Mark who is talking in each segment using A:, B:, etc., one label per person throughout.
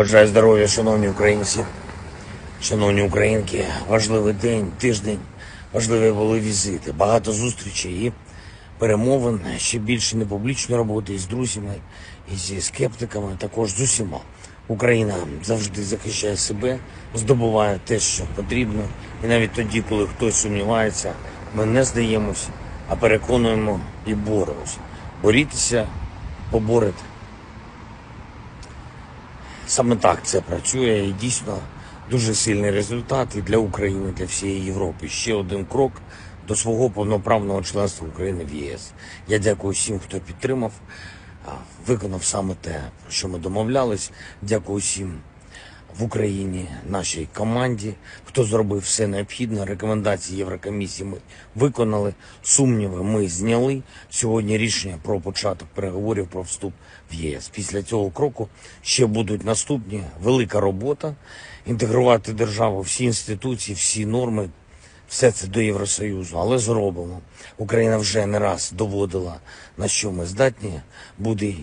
A: Бажаю здоров'я, шановні українці, шановні українки. Важливий день, тиждень, важливі були візити, багато зустрічей і перемовин, ще більше непублічної роботи із друзями, і зі скептиками, також з усіма. Україна завжди захищає себе, здобуває те, що потрібно. І навіть тоді, коли хтось сумнівається, ми не здаємось, а переконуємо і боремось. Борітеся, поборете. Саме так це працює і дійсно дуже сильний результат і для України, для всієї Європи. Ще один крок до свого повноправного членства України в ЄС. Я дякую всім, хто підтримав, виконав саме те, про що ми домовлялись. Дякую всім в Україні, нашій команді, хто зробив все необхідне. Рекомендації Єврокомісії ми виконали. Сумніви ми зняли. Сьогодні рішення про початок переговорів про вступ в ЄС. Після цього кроку ще будуть наступні велика робота. Інтегрувати державу, всі інституції, всі норми. Все це до Євросоюзу, але зробимо. Україна вже не раз доводила, на що ми здатні. Буде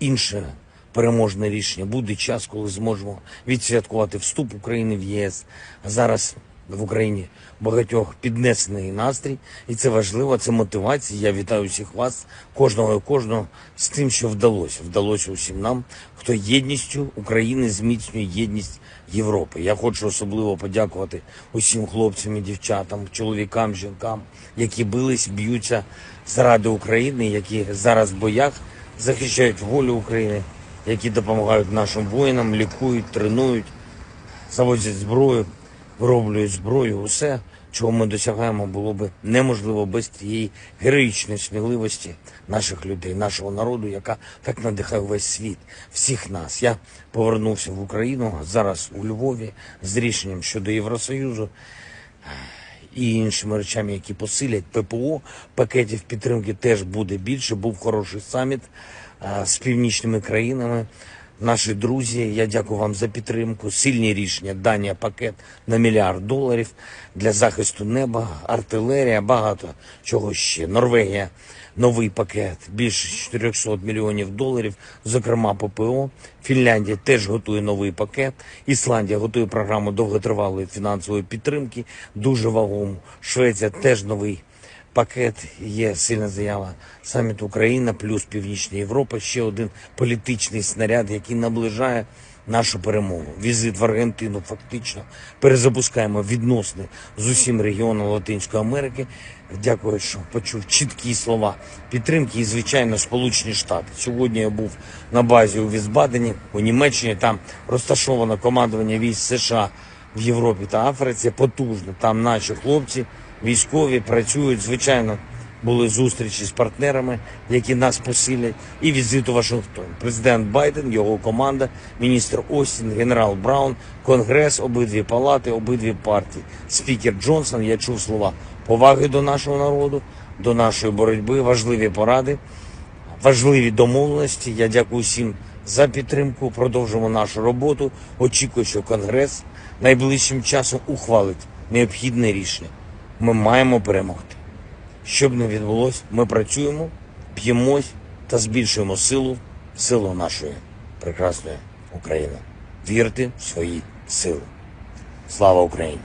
A: інше переможне рішення. Буде час, коли зможемо відсвяткувати вступ України в ЄС. А зараз в Україні багатьох піднесений настрій, і це важливо, це мотивація. Я вітаю всіх вас, кожного і кожного з тим, що вдалося. Вдалося усім нам, хто єдністю України зміцнює єдність Європи. Я хочу особливо подякувати усім хлопцям і дівчатам, чоловікам, жінкам, які бились, б'ються заради України, які зараз в боях захищають волю України, які допомагають нашим воїнам, лікують, тренують, завозять зброю, вироблюють зброю. Усе, чого ми досягаємо, було би неможливо без тієї героїчної сміливості наших людей, нашого народу, яка так надихає весь світ, всіх нас. Я повернувся в Україну зараз у Львові з рішенням щодо Євросоюзу і іншими речами, які посилять ППО. Пакетів підтримки теж буде більше. Був хороший саміт з північними країнами. Наші друзі, я дякую вам за підтримку. Сильні рішення. Данія пакет на мільярд доларів для захисту неба, артилерія, багато чого ще. Норвегія новий пакет більше 400 мільйонів доларів, зокрема ППО. Фінляндія теж готує новий пакет. Ісландія готує програму довготривалої фінансової підтримки, дуже вагому. Швеція теж новий пакет. Є сильна заява саміту Україна плюс Північна Європа. Ще один політичний снаряд, який наближає нашу перемогу. Візит в Аргентину фактично перезапускаємо відносини з усім регіоном Латинської Америки. Дякую, що почув чіткі слова підтримки і, звичайно, Сполучені Штати. Сьогодні я був на базі у Візбадені, у Німеччині. Там розташовано командування військ США в Європі та Африці. Потужно. Там наші хлопці військові працюють. Звичайно, були зустрічі з партнерами, які нас посилять, і візит у Вашингтон. Президент Байден, його команда, міністр Остін, генерал Браун, Конгрес, обидві палати, обидві партії. Спікер Джонсон. Я чув слова поваги до нашого народу, до нашої боротьби, важливі поради, важливі домовленості. Я дякую всім за підтримку. Продовжимо нашу роботу. Очікую, що Конгрес найближчим часом ухвалить необхідне рішення. Ми маємо перемогти. Щоб не відбулося, ми працюємо, п'ємось та збільшуємо силу, силу нашої прекрасної України. Вірте в свої сили. Слава Україні!